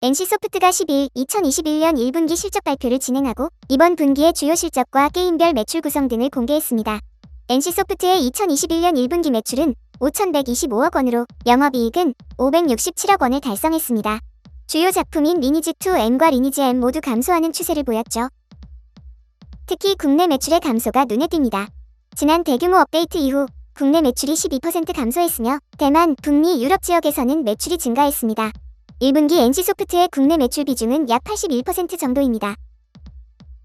NC소프트가 10일 2021년 1분기 실적 발표를 진행하고 이번 분기의 주요 실적과 게임별 매출 구성 등을 공개했습니다. NC소프트의 2021년 1분기 매출은 5,125억 원으로 영업이익은 567억 원을 달성했습니다. 주요 작품인 리니지2M과 리니지 M 모두 감소하는 추세를 보였죠. 특히 국내 매출의 감소가 눈에 띕니다. 지난 대규모 업데이트 이후 국내 매출이 12% 감소했으며 대만, 북미, 유럽 지역에서는 매출이 증가했습니다. 1분기 NC소프트의 국내 매출 비중은 약 81% 정도입니다.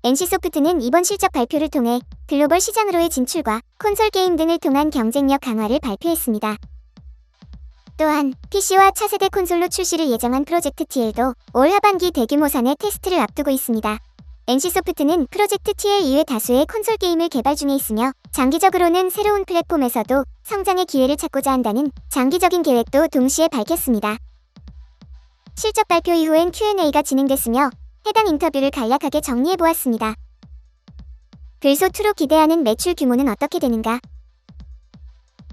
NC소프트는 이번 실적 발표를 통해 글로벌 시장으로의 진출과 콘솔 게임 등을 통한 경쟁력 강화를 발표했습니다. 또한 PC와 차세대 콘솔로 출시를 예정한 프로젝트 TL도 올 하반기 대규모 산의 테스트를 앞두고 있습니다. NC소프트는 프로젝트 TL 이외 다수의 콘솔 게임을 개발 중에 있으며 장기적으로는 새로운 플랫폼에서도 성장의 기회를 찾고자 한다는 장기적인 계획도 동시에 밝혔습니다. 실적 발표 이후엔 Q&A가 진행됐으며 해당 인터뷰를 간략하게 정리해보았습니다. 글소2로 기대하는 매출 규모는 어떻게 되는가?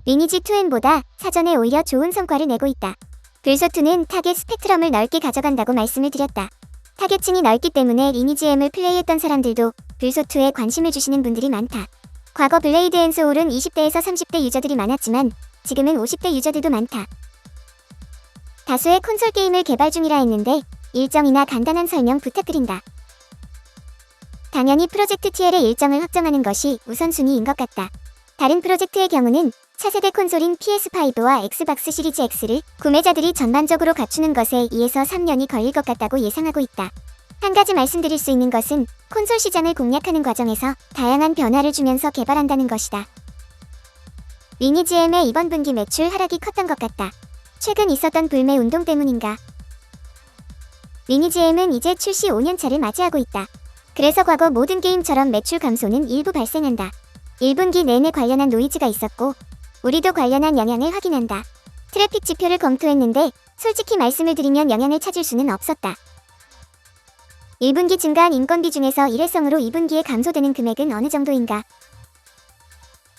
리니지 2N보다 사전에 오히려 좋은 성과를 내고 있다. 글소2는 타겟 스펙트럼을 넓게 가져간다고 말씀을 드렸다. 타겟층이 넓기 때문에 리니지 M을 플레이했던 사람들도 글소2에 관심을 주시는 분들이 많다. 과거 블레이드 앤 소울은 20대에서 30대 유저들이 많았지만 지금은 50대 유저들도 많다. 다수의 콘솔 게임을 개발 중이라 했는데 일정이나 간단한 설명 부탁드린다. 당연히 프로젝트 TL의 일정을 확정하는 것이 우선순위인 것 같다. 다른 프로젝트의 경우는 차세대 콘솔인 PS5와 엑스박스 시리즈 X를 구매자들이 전반적으로 갖추는 것에 2에서 3년이 걸릴 것 같다고 예상하고 있다. 한 가지 말씀드릴 수 있는 것은 콘솔 시장을 공략하는 과정에서 다양한 변화를 주면서 개발한다는 것이다. 리니지 M의 이번 분기 매출 하락이 컸던 것 같다. 최근 있었던 불매 운동 때문인가? 리니지 M은 이제 출시 5년차를 맞이하고 있다. 그래서 과거 모든 게임처럼 매출 감소는 일부 발생한다. 1분기 내내 관련한 노이즈가 있었고 우리도 관련한 영향을 확인한다. 트래픽 지표를 검토했는데 솔직히 말씀을 드리면 영향을 찾을 수는 없었다. 1분기 증가한 인건비 중에서 일회성으로 2분기에 감소되는 금액은 어느 정도인가?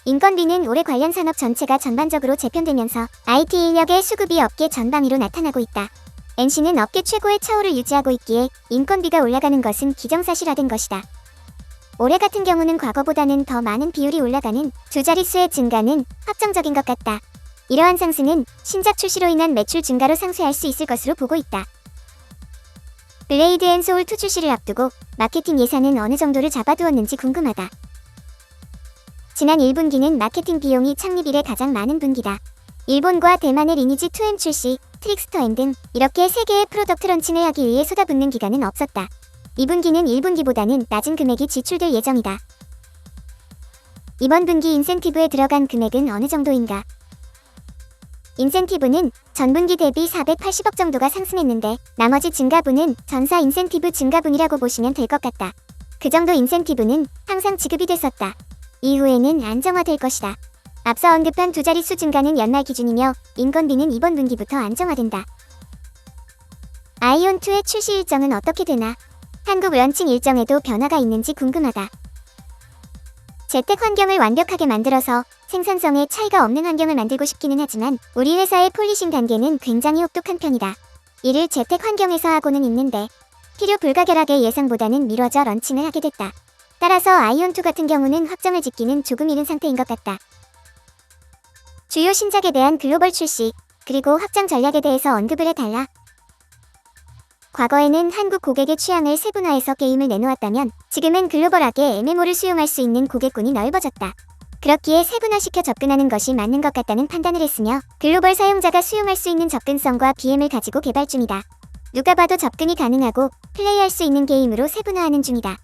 인건비는 올해 관련 산업 전체가 전반적으로 재편되면서 IT 인력의 수급이 업계 전방위로 나타나고 있다. NC는 업계 최고의 차후를 유지하고 있기에 인건비가 올라가는 것은 기정사실화된 것이다. 올해 같은 경우는 과거보다는 더 많은 비율이 올라가는 두 자릿수의 증가는 확정적인 것 같다. 이러한 상승은 신작 출시로 인한 매출 증가로 상쇄할 수 있을 것으로 보고 있다. 블레이드 앤 소울 2 출시를 앞두고 마케팅 예산은 어느 정도를 잡아두었는지 궁금하다. 지난 1분기는 마케팅 비용이 창립 이래 가장 많은 분기다. 일본과 대만의 리니지 2M 출시, 트릭스터 M 등 이렇게 3개의 프로덕트 런칭을 하기 위해 쏟아붓는 기간은 없었다. 2분기는 1분기보다는 낮은 금액이 지출될 예정이다. 이번 분기 인센티브에 들어간 금액은 어느 정도인가? 인센티브는 전분기 대비 480억 정도가 상승했는데 나머지 증가분은 전사 인센티브 증가분이라고 보시면 될 것 같다. 그 정도 인센티브는 항상 지급이 됐었다. 이후에는 안정화될 것이다. 앞서 언급한 두 자릿수 증가는 연말 기준이며 인건비는 이번 분기부터 안정화된다. 아이온2의 출시 일정은 어떻게 되나? 한국 런칭 일정에도 변화가 있는지 궁금하다. 재택 환경을 완벽하게 만들어서 생산성에 차이가 없는 환경을 만들고 싶기는 하지만 우리 회사의 폴리싱 단계는 굉장히 혹독한 편이다. 이를 재택 환경에서 하고는 있는데 필요 불가결하게 예상보다는 미뤄져 런칭을 하게 됐다. 따라서 아이온2 같은 경우는 확정을 짓기는 조금 이른 상태인 것 같다. 주요 신작에 대한 글로벌 출시, 그리고 확장 전략에 대해서 언급을 해달라. 과거에는 한국 고객의 취향을 세분화해서 게임을 내놓았다면 지금은 글로벌하게 MMO를 수용할 수 있는 고객군이 넓어졌다. 그렇기에 세분화시켜 접근하는 것이 맞는 것 같다는 판단을 했으며 글로벌 사용자가 수용할 수 있는 접근성과 BM을 가지고 개발 중이다. 누가 봐도 접근이 가능하고 플레이할 수 있는 게임으로 세분화하는 중이다.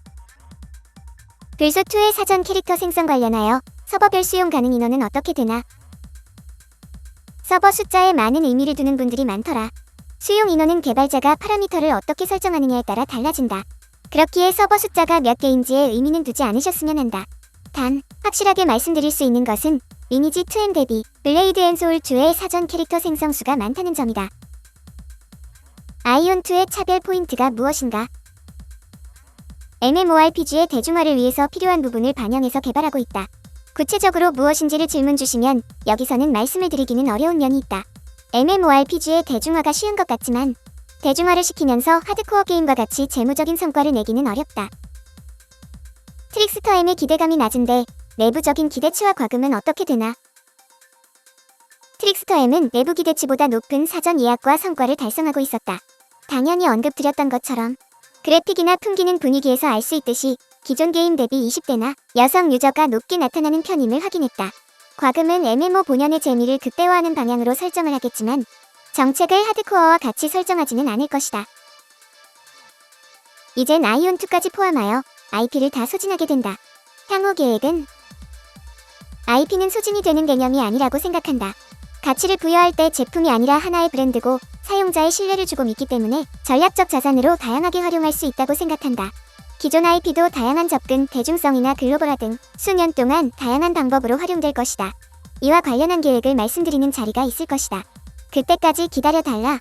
글소2의 사전 캐릭터 생성 관련하여 서버별 수용 가능 인원은 어떻게 되나? 서버 숫자에 많은 의미를 두는 분들이 많더라. 수용 인원은 개발자가 파라미터를 어떻게 설정하느냐에 따라 달라진다. 그렇기에 서버 숫자가 몇 개인지에 의미는 두지 않으셨으면 한다. 단, 확실하게 말씀드릴 수 있는 것은 리니지 2M 대비 블레이드 앤 소울 2의 사전 캐릭터 생성 수가 많다는 점이다. 아이온 2의 차별 포인트가 무엇인가? MMORPG의 대중화를 위해서 필요한 부분을 반영해서 개발하고 있다. 구체적으로 무엇인지를 질문 주시면 여기서는 말씀을 드리기는 어려운 면이 있다. MMORPG의 대중화가 쉬운 것 같지만 대중화를 시키면서 하드코어 게임과 같이 재무적인 성과를 내기는 어렵다. 트릭스터M의 기대감이 낮은데 내부적인 기대치와 과금은 어떻게 되나? 트릭스터M은 내부 기대치보다 높은 사전 예약과 성과를 달성하고 있었다. 당연히 언급드렸던 것처럼 그래픽이나 풍기는 분위기에서 알 수 있듯이 기존 게임 대비 20대나 여성 유저가 높게 나타나는 편임을 확인했다. 과금은 MMO 본연의 재미를 극대화하는 방향으로 설정을 하겠지만 정책을 하드코어와 같이 설정하지는 않을 것이다. 이젠 아이온2까지 포함하여 IP를 다 소진하게 된다. 향후 계획은 IP는 소진이 되는 개념이 아니라고 생각한다. 가치를 부여할 때 제품이 아니라 하나의 브랜드고 사용자의 신뢰를 주고 믿기 때문에 전략적 자산으로 다양하게 활용할 수 있다고 생각한다. 기존 IP도 다양한 접근, 대중성이나 글로벌화 등 수년 동안 다양한 방법으로 활용될 것이다. 이와 관련한 계획을 말씀드리는 자리가 있을 것이다. 그때까지 기다려 달라.